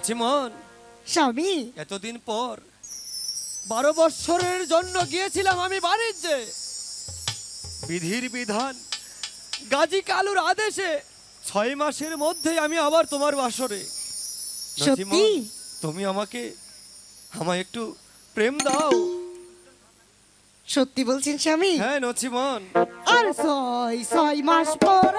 আছে মন। স্বামী। এতদিন পর বারো বৎসরের জন্য গিয়েছিলাম আমি বাণিজ্যে। বিধির বিধান গাজী কালুর আদেশে ছয় মাসের মধ্যে আমি আবার তোমার বাসরে। সত্যি? তুমি আমাকে আমায় একটু প্রেম দাও। সত্যি বলছেন স্বামী? হ্যাঁ নচিমন আর ছয় ছয় মাস পর